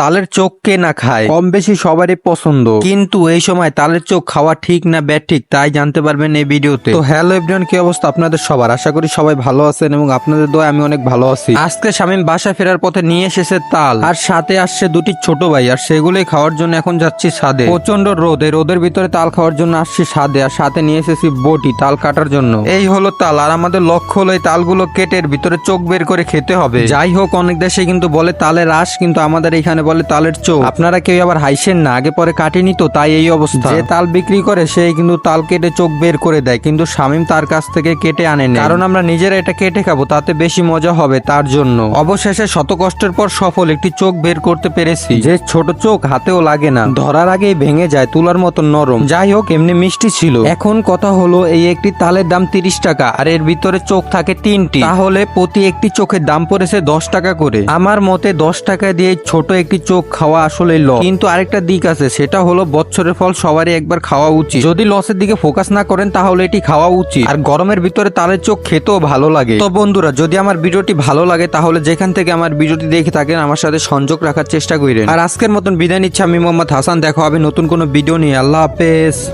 তালের চোখ কে না খায়? কম বেশি সবারই পছন্দ। কিন্তু এই সময় তালের চোখ খাওয়া ঠিক না ব্যাড ঠিক, তাই জানতে পারবেন এই ভিডিওতে। তো হ্যালো এভরিওয়ান, কি অবস্থা আপনাদের সবার? আশা করি সবাই ভালো আছেন এবং আপনাদের দোয়া আমি অনেক ভালো আছি। আজকে শামীম বাসা ফেরার পথে নিয়ে এসেছে তাল। আর সাথে আসছে দুটি ছোট ভাই, আর সেগুলোই খাওয়ার জন্য এখন যাচ্ছি সাদে প্রচণ্ড রোদ, এই রোদের ভিতরে তাল খাওয়ার জন্য আসছি সাদে আর সাথে নিয়ে এসেছি বটি তাল কাটার জন্য। এই হলো তাল, আর আমাদের লক্ষ্য হলো এই তালগুলো কেটে এর ভিতরে চোখ বের করে খেতে হবে। যাই হোক, অনেক দেশে কিন্তু বলে তালের আঁশ, কিন্তু আমাদের এখানে বলে তালের চোখ। আপনারা কেউ আবার হাইসেন না আগে পরে কাটেনি তো তাই এই অবস্থা। যে তাল বিক্রি করে সেই কিন্তু তাল কেটে চোখ বের করে দেয় কিন্তু শামিম তার কাছ থেকে কেটে আনে না কারণ আমরা নিজেরা এটা কেটে খাব তাতে বেশি মজা হবে তার জন্য। অবশেষে শত কষ্টের পর সফল একটি চোখ বের করতে পেরেছি। যে ছোট চোখ হাতেও লাগে না। ধরার আগেই ভেঙে যায় তুলার মতো নরম। যাই হোক এমনি মিষ্টি ছিল। এখন কথা হলো এই একটি তালের দাম তিরিশ টাকা আর এর ভিতরে চোখ থাকে তিনটি। তাহলে প্রতি একটি চোখের দাম পড়েছে দশ টাকা করে। আমার মতে দশ টাকা দিয়ে ছোট একটি চোখ খাওয়া আসলে লস কিন্তু আরেকটা দিক আছে, সেটা হলো বছরের ফল সবারই একবার খাওয়া উচিত। যদি লসের দিকে ফোকাস না করেন, তাহলে এটি খাওয়া উচিত। আর গরমের ভিতরে তালের চোখ খেতেও ভালো লাগে। তো বন্ধুরা, যদি আমার ভিডিওটি ভালো লাগে, তাহলে যেখান থেকে আমার ভিডিওটি দেখে থাকেন, আমার সাথে সংযোগ রাখার চেষ্টা করেন। আর আজকের মতন বিদায় নিচ্ছে আমি মোহাম্মদ হাসান। দেখা হবে নতুন কোনো ভিডিও নিয়ে। আল্লাহ হাফেজ।